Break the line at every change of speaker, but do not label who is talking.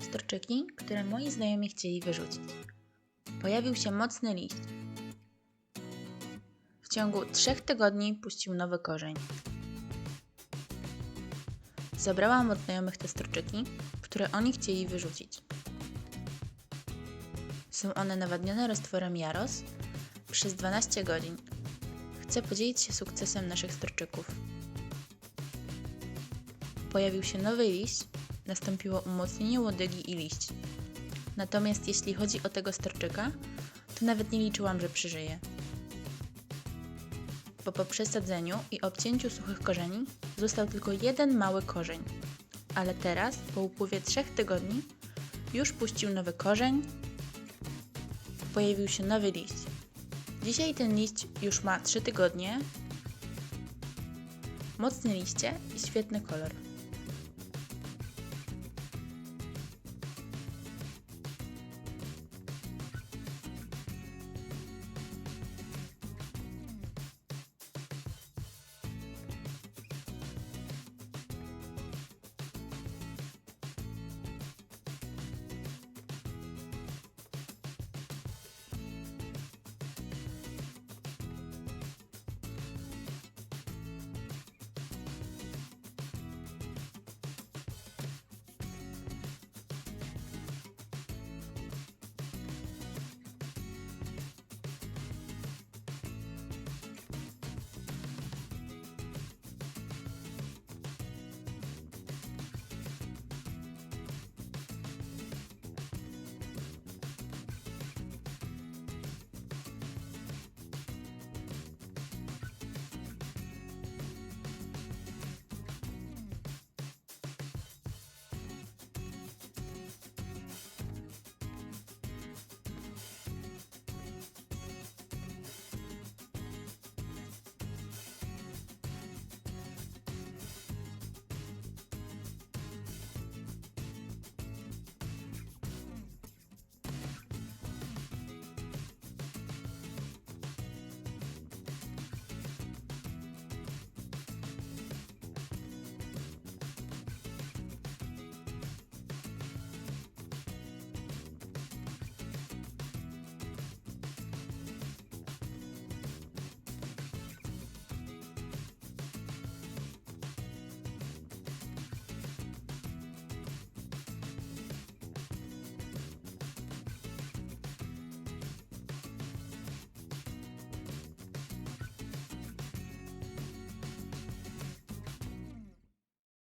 Storczyki, które moi znajomi chcieli wyrzucić. Pojawił się mocny liść. W ciągu trzech tygodni puścił nowy korzeń. Zabrałam od znajomych te storczyki, które oni chcieli wyrzucić. Są one nawadnione roztworem Jaros przez 12 godzin. Chcę podzielić się sukcesem naszych storczyków. Pojawił się nowy liść, nastąpiło umocnienie łodygi i liści. Natomiast jeśli chodzi o tego storczyka, to nawet nie liczyłam, że przeżyje. Bo po przesadzeniu i obcięciu suchych korzeni został tylko jeden mały korzeń. Ale teraz, po upływie trzech tygodni, już puścił nowy korzeń, pojawił się nowy liść. Dzisiaj ten liść już ma 3 tygodnie, mocne liście i świetny kolor.